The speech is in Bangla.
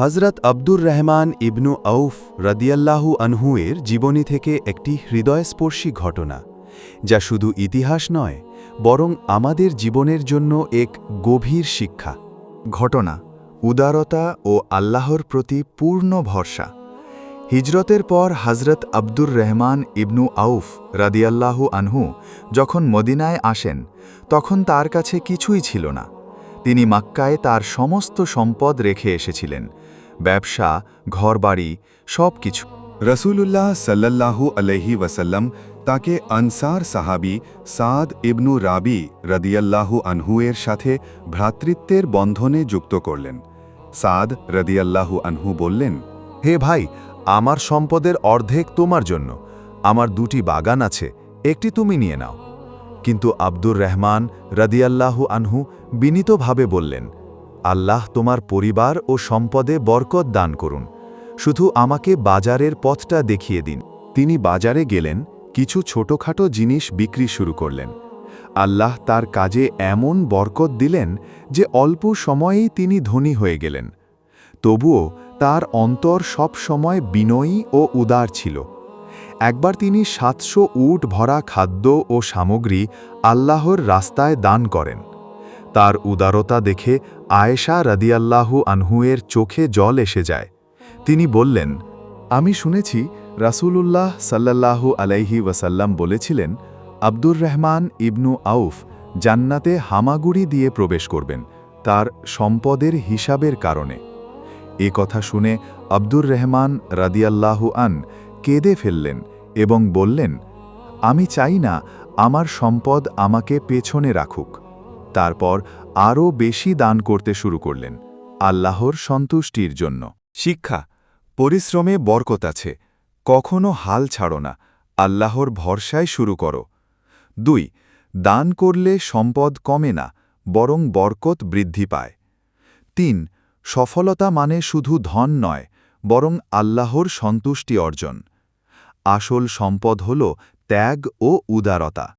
হজরত আব্দুর রহমান ইবনু আউফ রদিয়াল্লাহু আনহুয়ের জীবনী থেকে একটি হৃদয়স্পর্শী ঘটনা, যা শুধু ইতিহাস নয়, বরং আমাদের জীবনের জন্য এক গভীর শিক্ষা। ঘটনা, উদারতা ও আল্লাহর প্রতি পূর্ণ ভরসা। হিজরতের পর হজরত আব্দুর রহমান ইবনু আউফ রাদিয়াল্লাহু আনহু যখন মদিনায় আসেন, তখন তার কাছে কিছুই ছিল না। তিনি মাক্কায় তার সমস্ত সম্পদ রেখে এসেছিলেন ব্যবসা ঘরবাড়ি সব কিছু রসুলুল্লাহ সাল্লাল্লাহু আলহি ওয়াসাল্লাম তাকে আনসার সাহাবি সাদ ইবনু রাবি রদিয়াল্লাহু আনহুয়ের সাথে ভ্রাতৃত্বের বন্ধনে যুক্ত করলেন। সাদ রদিয়াল্লাহু আনহু বললেন হে ভাই আমার সম্পদের অর্ধেক তোমার জন্য। আমার দুটি বাগান আছে একটি তুমি নিয়ে নাও। কিন্তু আব্দুর রহমান রদিয়াল্লাহু আনহু বিনীতভাবে বললেন আল্লাহ তোমার পরিবার ও সম্পদে বরকত দান করুন। শুধু আমাকে বাজারের পথটা দেখিয়ে দিন। তিনি বাজারে গেলেন, কিছু ছোটখাটো জিনিস বিক্রি শুরু করলেন। আল্লাহ তার কাজে এমন বরকত দিলেন যে অল্প সময়েই তিনি ধনী হয়ে গেলেন। তবুও তার অন্তর সব সময় বিনয়ী ও উদার ছিল। একবার তিনি সাতশো উট ভরা খাদ্য ও সামগ্রী আল্লাহর রাস্তায় দান করেন। তার উদারতা দেখে আয়েশা রদিয়াল্লাহু আনহুয়ের চোখে জল এসে যায়। তিনি বললেন, আমি শুনেছি রাসূলুল্লাহ সাল্লাল্লাহু আলাইহি ওয়াসাল্লাম বলেছিলেন, আব্দুর রহমান ইবনু আউফ জান্নাতে হামাগুড়ি দিয়ে প্রবেশ করবেন, তার সম্পদের হিসাবের কারণে। এ কথা শুনে আব্দুর রহমান রাদিয়াল্লাহু আন কেঁদে ফেললেন এবং বললেন, আমি চাই না আমার সম্পদ আমাকে পেছনে রাখুক। তারপর আরও বেশি দান করতে শুরু করলেন, আল্লাহর সন্তুষ্টির জন্য। শিক্ষা, পরিশ্রমে বরকত আছে, কখনো হাল ছাড়ো না, আল্লাহর ভরসায় শুরু করো। দুই, দান করলে সম্পদ কমে না, বরং বরকত বৃদ্ধি পায়। তিন, সফলতা মানে শুধু ধন নয়, বরং আল্লাহর সন্তুষ্টি অর্জন। আসল সম্পদ হল ত্যাগ ও উদারতা।